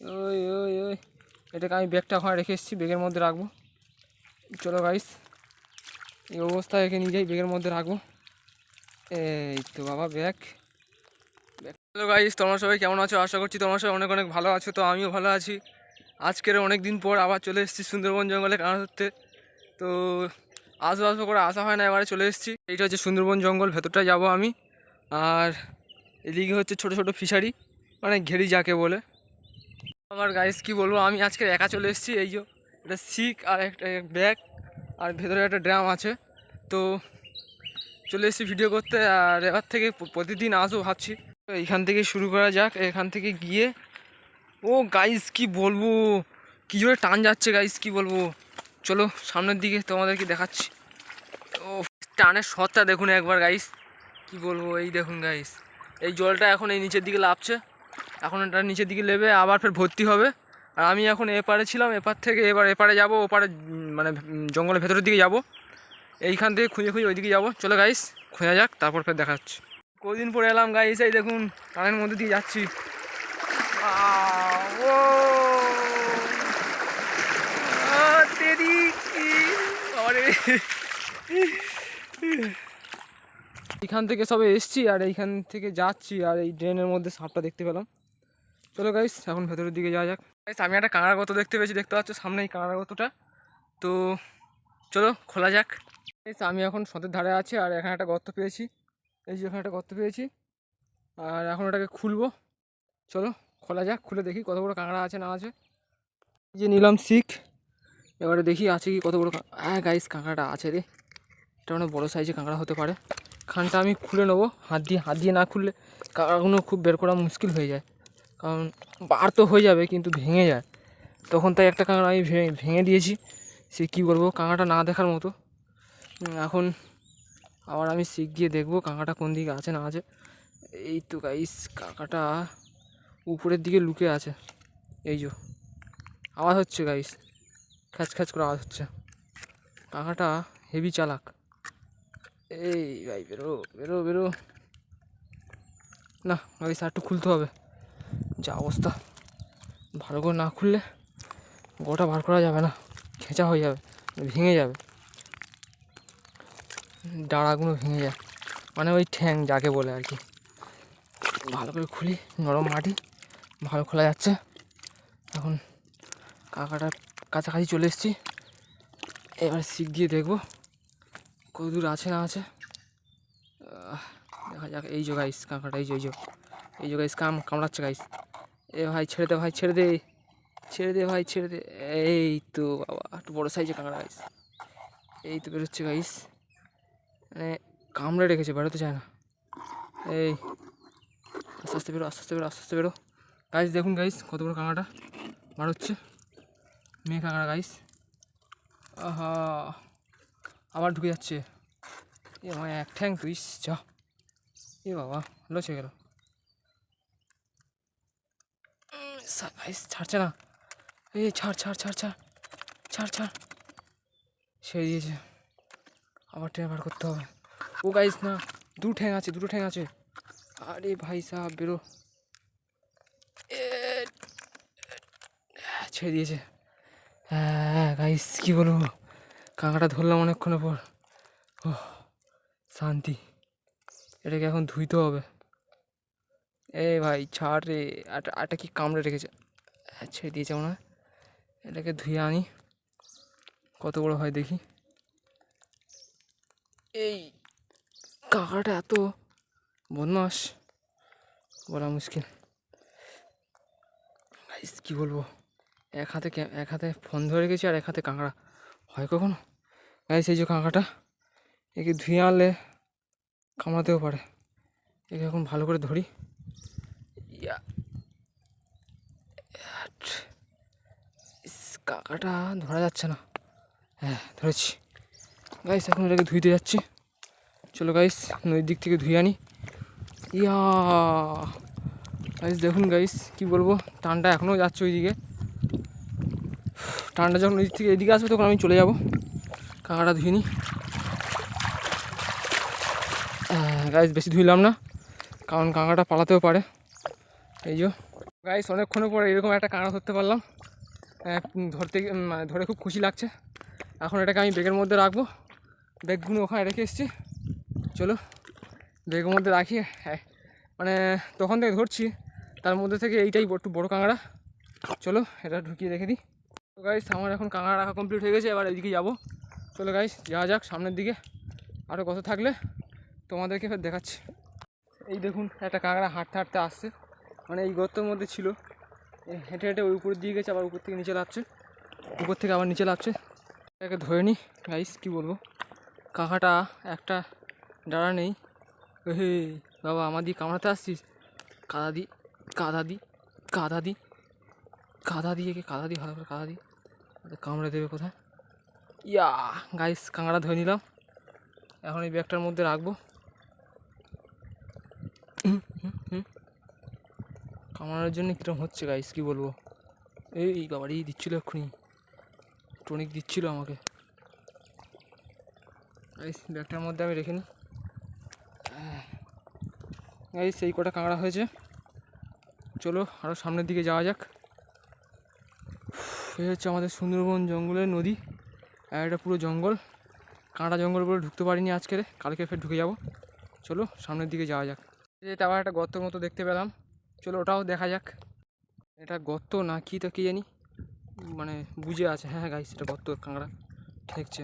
ওই ওই ওই। এটাকে আমি ব্যাগটা ওখানে রেখে এসেছি, ব্যাগের মধ্যে রাখব। চলো গাইস এই অবস্থায় একে নিয়ে যাই ব্যাগের মধ্যে রাখব। এই তো বাবা, ব্যাগ। হ্যালো গাইস তোমরা সবাই কেমন আছো? আশা করছি তোমরা সবাই অনেক অনেক ভালো আছো, তো আমিও ভালো আছি। আজকের অনেক দিন পর আবার চলে এসেছি সুন্দরবন জঙ্গলে কাঁড়া ধরতে। তো আসব আসব করে আসা হয় না, এবারে চলে এসেছি। এইটা হচ্ছে সুন্দরবন জঙ্গল ভেতরটা যাব আমি। আর এদিকে হচ্ছে ছোট ছোট ফিশারি মানে ঘেরি যাকে বলে। আমার গাইস কি বলব, আমি আজকে একা চলে এসেছি, এই যে একটা সিক আর একটা ব্যাগ আর ভেতরে একটা ড্রাম আছে। তো চলে এসেছি ভিডিও করতে আর এবার থেকে প্রতিদিন আসব ভাবছি। তো থেকে শুরু করা যাক, এখান থেকে গিয়ে। ও গাইস কি বলব, কি জোরে টান যাচ্ছে গাইস কি বলব। চলো সামনের দিকে তোমাদেরকে দেখাচ্ছি। ও টানের সৎটা দেখুন একবার গাইস কি বলব, এই দেখুন গাইস এই জলটা এখন এই নিচের দিকে লাভছে এখন এটা নিচের দিকে নেবে আবার ফের ভর্তি হবে। আর আমি এখন এপারে ছিলাম, এপার থেকে এবার এপারে যাব, ওপারে মানে জঙ্গলের ভেতরের দিকে যাব। এইখান থেকে খুঁজে খুঁজে ওইদিকে যাব। চলো গাইস খোঁজা যাক, তারপর ফের দেখা হচ্ছে। কদিন পরে এলাম গাইস এই দেখুন টানের মধ্যে দিয়ে যাচ্ছি। বাবারে। এখান থেকে সবে এসছি আর এইখান থেকে যাচ্ছি আর এই ড্রেনের মধ্যে সাপটা দেখতে পেলাম। চলো গাইস এখন ভেতরের দিকে যাওয়া যাক। গাইস আমি একটা কাঁকড়া গত দেখতে পেয়েছি, দেখতে পাচ্ছ? সামনে এই কাঁকড়া গতটা তো চলো, খোলা যাক। গাইস আমি এখন সতের ধারে আছি আর এখানে একটা গর্ত পেয়েছি। এই যে এখানে একটা গর্ত পেয়েছি। আর এখন ওটাকে খুলবো। চলো, খোলা যাক, খুলে দেখি কত বড় কাঁকড়া আছে, না আছে। যে নিলাম শিখ। এবারে দেখি আছে কি কত বড় হ্যাঁ গাইস কাঁকড়াটা আছে রে। এটা অনেক বড়ো সাইজে কাঁকড়া হতে পারে। খানটা আমি খুলে নেব। হাত দিয়ে হাত দিয়ে না খুললে কাঁকড়াগুলো খুব বের করা মুশকিল হয়ে যায়। কারণ বার তো হয়ে যাবে, কিন্তু ভেঙে যায়। তখন তাই একটা কাঁকড়া আমি ভে- ভেঙে দিয়েছি। সে কী বলব, কাঁকড়াটা না দেখার মতো। এখন আবার আমি শিখ গিয়ে দেখব কাঁকড়াটা কোন দিকে আছে, না আছে। এই তো গাইস কাঁকড়াটা উপরের দিকে লুকে আছে। এই যো, আওয়াজ হচ্ছে গাইস খ্যাচ খ্যাচ করে আওয়াজ হচ্ছে। কাঁকড়াটা হেভি চালাক। এই ভাই, বেরো বেরো বেরো। না আর একটু খুলতে হবে। যা অবস্থা। ভালো করে না খুললে গোটা বার করা যাবে না। খেঁচা হয়ে যাবে, ভেঙে যাবে। ডাঁড়াগুলো ভেঙে যায়। মানে ওই ঠ্যাং, যাকে বলে আর কি। ভালো করে খুলি, নরম মাটি। ভালো খোলা যাচ্ছে। এখন কাকাটার কাছাকাছি চলে এসেছি। এবার শিখ দিয়ে দেখব। কত দূর আছে না আছে? দেখা যাক, এই যে গাইস কাঁকড়াটা, এই যে এই যে এই যে গাইস কাম কামড়াচ্ছে গাইস এ ভাই, ছেড়ে দে ভাই, ছেড়ে দে ছেড়ে দে ভাই, ছেড়ে দে। এই তো বাবা, একটু বড়ো সাইজে কাঁকড়া গাইস এই তো বেরোচ্ছে গাইস মানে কামড়ে রেখেছে, বেরোতে চায় না। এই, আস্তে আস্তে বেরো, আস্তে আস্তে বেরো, আস্তে আস্তে বেরো। গাইস দেখুন গাইস কত বড় কাঁকড়াটা। বার হচ্ছে মেয়ে কাঁকড়া গাইস আহা। আবার ঢুকে যাচ্ছে। এ আমার এক ঠ্যাং তুই যা। এ বাবা লচে গেল। গাইস ছাড়ছে না। এই ছাড় ছাড় ছাড় ছাড় ছাড় ছাড়। ছেড়ে দিয়েছে। আবার ট্রেন বার করতে হবে। ও গাইস না দু ঠ্যাং আছে দুটো ঠ্যাং আছে। আরে ভাই সাহেব বেরো। এ, ছেড়ে দিয়েছে। হ্যাঁ গাইস কী বলব? কাঁকড়া ধরলাম অনেকক্ষণ পর। ও শান্তি। এটাকে এখন ধুইতে হবে। এ ভাই, ছাড় রে। আটা কি কামড়ে রেখেছে? হ্যাঁ ছেড়ে দিয়েছে মনে হয়। এটাকে ধুয়ে আনি। কত বড় হয় দেখি। এই কাঁকড়াটা এত বদমাস বলা মুশকিল। কী বলব? এক হাতে এক হাতে ফোন ধরে গেছি আর এক হাতে কাঁকড়া। হয় কখনো? গাইস, এই যে কাঁকড়াটা একে ধুয়ে আনলে কামড়াতেও পারে। একে এখন ভালো করে ধরি। কাঁকড়াটা ধরা যাচ্ছে না। হ্যাঁ ধরেছি। গাইস, এখন এটাকে ধুইতে যাচ্ছি। চলো গাইস, নদীর দিক থেকে ধুয়ে আনি। ইয়া, গাইস, দেখুন গাইস, কি বলব, টানটা এখনও যাচ্ছে ওইদিকে। টানটা যখন ওই দিক থেকে এদিকে আসবে, তখন আমি চলে যাব। কাঁকড়া ধুয়ে নিই গাইস বেশি ধুইলাম না, কারণ কাঁকড়াটা পালাতেও পারে। এই যে গাইস অনেকক্ষণ পরে এরকম একটা কাঁকড়া ধরতে পারলাম। ধরতে মানে ধরে খুব খুশি লাগছে। এখন এটাকে আমি ব্যাগের মধ্যে রাখব। ব্যাগগুলো ওখানে রেখে এসেছি। চলো, ব্যাগের মধ্যে রাখি। হ্যাঁ মানে তখন থেকে ধরছি, তার মধ্যে থেকে এইটাই একটু বড় কাঁকড়া। চলো, এটা ঢুকিয়ে রেখে দিই। তো গাইস আমার এখন কাঁকড়া রাখা কমপ্লিট হয়ে গেছে, এবার এদিকে যাব। চলো গাইস যাওয়া যাক সামনের দিকে। আরও কত থাকলে তোমাদেরকে ফের দেখাচ্ছি। এই দেখুন, একটা কাঁকড়া হাঁটতে হাঁটতে আসছে। মানে এই গর্তের মধ্যে ছিল। হেঁটে হেঁটে ওই উপর দিয়ে গেছে, আবার উপর থেকে নিচে লাগছে উপর থেকে আবার নিচে লাগছে এটাকে ধরে নিই গাইস কী বলব? কাকাটা একটা ডাড়া নেই। হে বাবা, আমার দিয়ে কামড়াতে আসছিস? কাদা দি কাদা দি কাদা দি, কাদা দিয়ে কাদা দি, ভালো করে কাদা দি। কামড়ে দেবে কোথায়? ইয়া গাইস কাঁকড়া ধরে নিলাম। এখন এই ব্যাগটার মধ্যে রাখব। কামড়ানোর জন্য কীরকম হচ্ছে গাইস কী বলব? এই বাবারই দিচ্ছিল এক্ষুনি। টনিক দিচ্ছিল আমাকে। গাইস ব্যাগটার মধ্যে আমি রেখে নিই গাইস এই কটা কাঁকড়া হয়েছে। চলো আরও সামনের দিকে যাওয়া যাক। এই হচ্ছে আমাদের সুন্দরবন জঙ্গলের নদী। আর এটা পুরো জঙ্গল। কাঁটা জঙ্গল বলে ঢুকতে পারিনি আজকে। কালকে ফের ঢুকে যাব। চলো, সামনের দিকে যাওয়া যাক। এটা আবার একটা গর্তের মতো দেখতে পেলাম। চলো, ওটাও দেখা যাক। এটা গর্ত না কি তো কী জানি? মানে বুঝে আছে। হ্যাঁ গাইস এটা গর্ত, কাঁকড়া। ঠেকছে।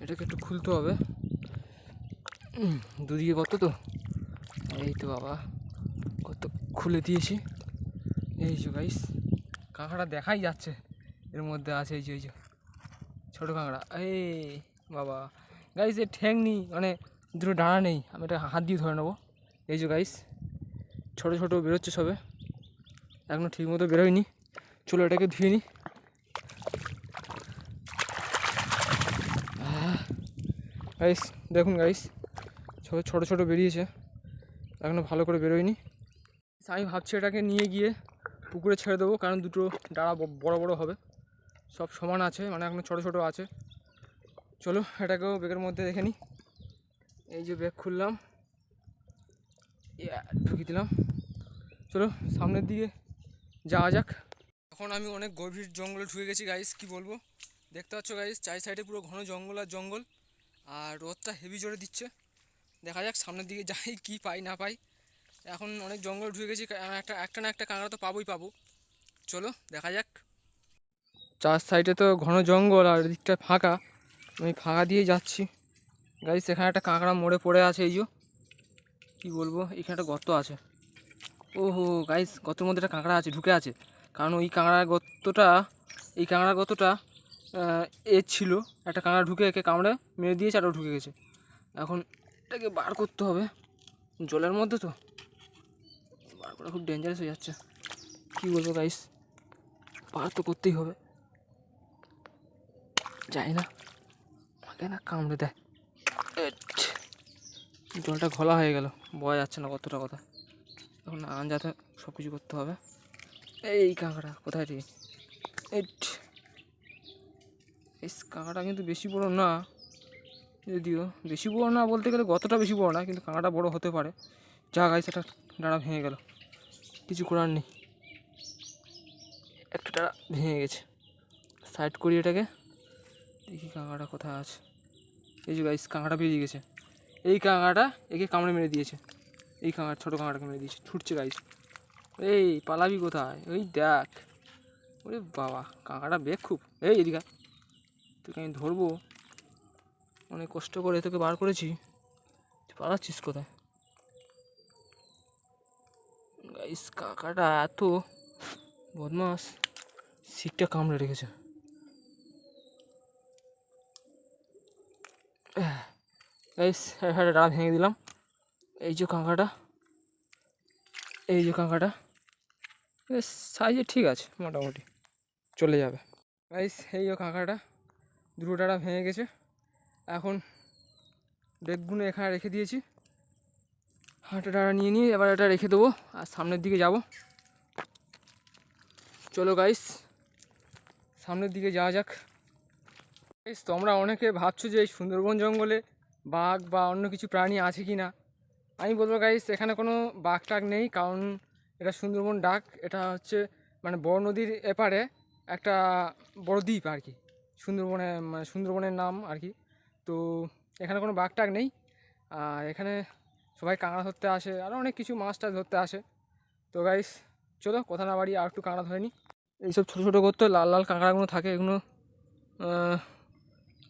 এটাকে একটু খুলতে হবে। দুদিকে গর্ত তো। এই তো বাবা, গর্ত খুলে দিয়েছি। এই যে গাইস কাঁকড়া দেখাই যাচ্ছে। এর মধ্যে আছে, এই যে এই যে। ছোটো কাঁকড়া এই বাবা। গাইস এর ঠ্যাং নেই মানে দুটো ডানা নেই। আমি এটা হাত দিয়ে ধরে নেব। এই যে গাইস ছোটো ছোটো বেরোচ্ছে সবে। এখনও ঠিক মতো বেরোয়নি। চলো এটাকে ধুয়ে নিই গাইস দেখুন গাইস ছোটো ছোটো ছোটো বেরিয়েছে। এখনও ভালো করে বেরোয়নি। আমি ভাবছি এটাকে নিয়ে গিয়ে পুকুরে ছেড়ে দেবো, কারণ দুটো ডাড়া বড় বড় হবে। সব সমান আছে মানে এখনও ছোটো ছোটো আছে। চলো, এটাকেও ব্যাগের মধ্যে দেখে নিই এই যে ব্যাগ খুললাম। ঢুকিয়ে দিলাম। চলো, সামনের দিকে যাওয়া যাক। এখন আমি অনেক গভীর জঙ্গলে ঢুকে গেছি গাইস কি বলব? দেখতে পাচ্ছ গাইস চারি সাইডে পুরো ঘন জঙ্গল আর জঙ্গল। আর রোদটা হেভি জোরে দিচ্ছে। দেখা যাক, সামনের দিকে যাই, কি পাই, না পাই। এখন অনেক জঙ্গল ঢুকে গেছি একটা একটা না একটা কাঁকড়া তো পাবোই পাবো। চলো, দেখা যাক। চার সাইডে তো ঘন জঙ্গল আর এদিকটা ফাঁকা। আমি ফাঁকা দিয়ে যাচ্ছি। গাইস সেখানে একটা কাঁকড়া মোড়ে পড়ে আছে এই যে। কী বলব? এখানে একটা গর্ত আছে। ওহো গাইস গর্তের মধ্যে একটা কাঁকড়া আছে, ঢুকে আছে। কারণ ওই কাঁকড়ার গর্তটা, এই কাঁকড়ার গর্তটা এ ছিল। একটা কাঁকড়া ঢুকে একে কামড়ে মেরে দিয়েছে আরও ঢুকে গেছে। এখন এটাকে বার করতে হবে। জলের মধ্যে তো। বার করা খুব ডেঞ্জারাস হয়ে যাচ্ছে। কী বলব গাইস বার তো করতেই হবে। যাই না আমাকে না কামড়ে দেয়। জলটা ঘোলা হয়ে গেল। বোঝা যাচ্ছে না কতটা কথা। এখন আনজাতে সব কিছু করতে হবে। এই কাঁকড়া, কোথায় রে এট এই কাঁকড়া কিন্তু বেশি বড় না। যদিও বেশি বড় না বলতে গেলে গতটা বেশি বড় না, কিন্তু কাঁকড়া বড় হতে পারে। যা গাছ সেটা ডাঁড়া ভেঙে গেল। কিছু করার নেই। একটা ডাঁড়া ভেঙে গেছে। সাইড করি এটাকে। দেখি কাঁকড়াটা কোথায় আছে। এই যে গাইস কাঁকড়া বেরিয়ে গেছে। এই কাঁকড়াটা একে কামড়ে মেরে দিয়েছে। এই কাঁকড়া ছোটো কাঁকড়াকে মেরে দিয়েছে। ছুটছে গাইস এই, পালাবি কোথায়? ওই দেখ। ওরে বাবা কাঁকড়া বেগ খুব। এই এদিকে। তোকে আমি ধরবো। অনেক কষ্ট করে তোকে বার করেছি। পালাচ্ছিস কোথায়? গাইস কাকাটা এত বদমাস সিটটা কামড়ে রেখেছে। গাইস একটা ডালা ভেঙে দিলাম। এই যে কাঁকাটা এই যে কাঁকাটা সাইজে ঠিক আছে, মোটামুটি। চলে যাবে। গাইস এই যে কাঁকাটা দুটো ডাঁড়া ভেঙে গেছে। এখন বেগগুলো এখানে রেখে দিয়েছি। হাঁটা ডাঁড়া নিয়ে নিয়ে এবার এটা রেখে দেবো আর সামনের দিকে যাব। চলো গাইস সামনের দিকে যাওয়া যাক। তোমরা অনেকে ভাবছ যে এই সুন্দরবন জঙ্গলে বাঘ বা অন্য কিছু প্রাণী আছে কি না? আমি বলব গাইস এখানে কোনো বাঘ টাঘ নেই, কারণ এটা সুন্দরবন ডাক, এটা হচ্ছে মানে বড় নদীর এপারে একটা বড় দ্বীপ আর কি সুন্দরবনে মানে সুন্দরবনের নাম আর কি তো এখানে কোনো বাঘ টাক নেই, আর এখানে সবাই কাঁকড়া ধরতে আসে আরও অনেক কিছু মাছ টাছ ধরতে আসে। তো গাইস চলো কথা না বাড়ি আর একটু কাঁকড়া ধরে নি। এইসব ছোটো ছোটো করতে লাল লাল কাঁকড়াগুলো থাকে, এগুলো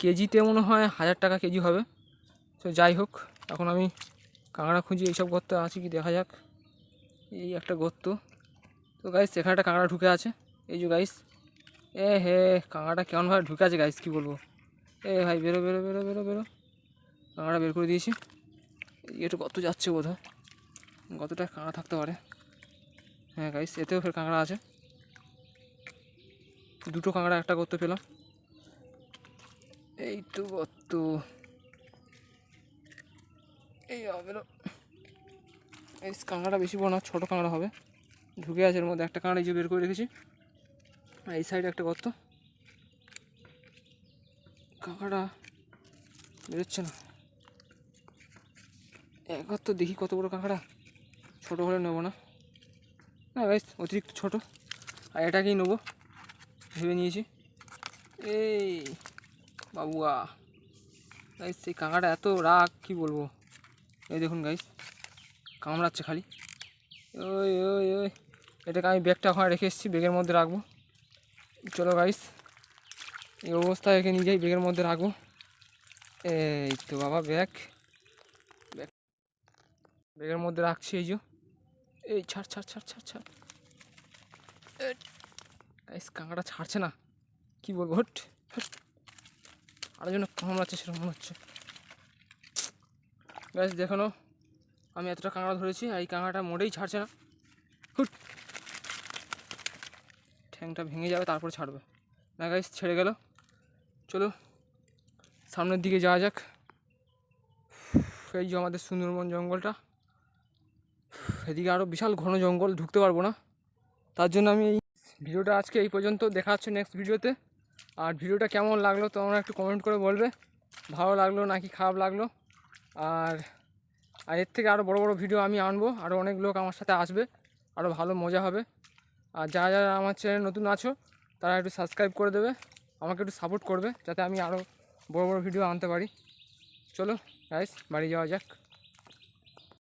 কেজিতে মনে হয় হাজার টাকা কেজি হবে। তো যাই হোক, এখন আমি কাঁকড়া খুঁজি, এইসব গর্তে আছে কি দেখা যাক। এই একটা গর্ত। তো গাইস এখানে একটা কাঁকড়া ঢুকে আছে। এই যে গাইস এ হে, কাঁকড়াটা কেমনভাবে ঢুকে আছে গাইস কী বলব? এ ভাই, বেরো বেরো বেরো বেরো বেরো। কাঁকড়া বের করে দিয়েছি। একটু গর্ত যাচ্ছে বোধ হয় গতটা কাঁকড়া থাকতে পারে। হ্যাঁ গাইস এতেও ফের কাঁকড়া আছে। দুটো কাঁকড়া একটা গর্ত পেলাম। এই তো গর্ত। এই হবে। এই কাঁকড়া বেশি বড় না, ছোটো কাঁকড়া হবে। ঢুকে আছে এর মধ্যে একটা কাঁকড়া যে বের করে রেখেছি। আর এই সাইডে একটা গর্ত। কাঁকড়া বেরোচ্ছে না। একবার তো দেখি কত বড় কাঁকড়া ছোটো হলে নেব না। না গাইস অতিরিক্ত ছোট। আর এটাকেই নেব, ভেবে নিয়েছি। এই, বাবুয়া। গাইস এই কাঁকড়াটা এত রাগ, কি বলব? এই দেখুন গাইস কামড়াচ্ছে খালি। ওই ওই ওই, এটাকে আমি ব্যাগটা ওখানে রেখে এসেছি ব্যাগের মধ্যে রাখব। চলো গাইস এই অবস্থায় একে নিয়ে যাই ব্যাগের মধ্যে রাখব। এই তো বাবা ব্যাগ ব্যাগ ব্যাগের মধ্যে রাখছি এই যে। এই ছাড় ছাড় ছাড় ছাড় ছাড়। গাইস কাঁকড়া ছাড়ছে না। কি বলব, হট হট। আরও যেন কামড়াচ্ছে, সেরকম মনে হচ্ছে। গাইস দেখানো আমি এতটা কাঁকড়া ধরেছি আর এই কাঁকড়াটা মোটেই ছাড়ছে না। হুট। ঠ্যাংটা ভেঙে যাবে, তারপরে ছাড়বে। না গাইস ছেড়ে গেল। চলো, সামনের দিকে যাওয়া যাক। এই যে আমাদের সুন্দরবন জঙ্গলটা। এদিকে আরও বিশাল ঘন জঙ্গল, ঢুকতে পারব না। তার জন্য আমি এই ভিডিওটা আজকে এই পর্যন্ত। দেখা হচ্ছে নেক্সট ভিডিওতে। আর ভিডিওটা কেমন লাগল তোমরা একটু কমেন্ট করে বলবে। ভালো লাগল নাকি খারাপ লাগল? আর আর এর থেকে আরও বড় বড় ভিডিও আমি আনব। আরও অনেক লোক আমার সাথে আসবে। আরও ভালো মজা হবে। আর যারা যারা আমার চ্যানেল নতুন আছো, তারা একটু সাবস্ক্রাইব করে দেবে। আমাকে একটু সাপোর্ট করবে, যাতে আমি আরও বড় বড় ভিডিও আনতে পারি। চলো গাইস বাড়ি যাওয়া যাক।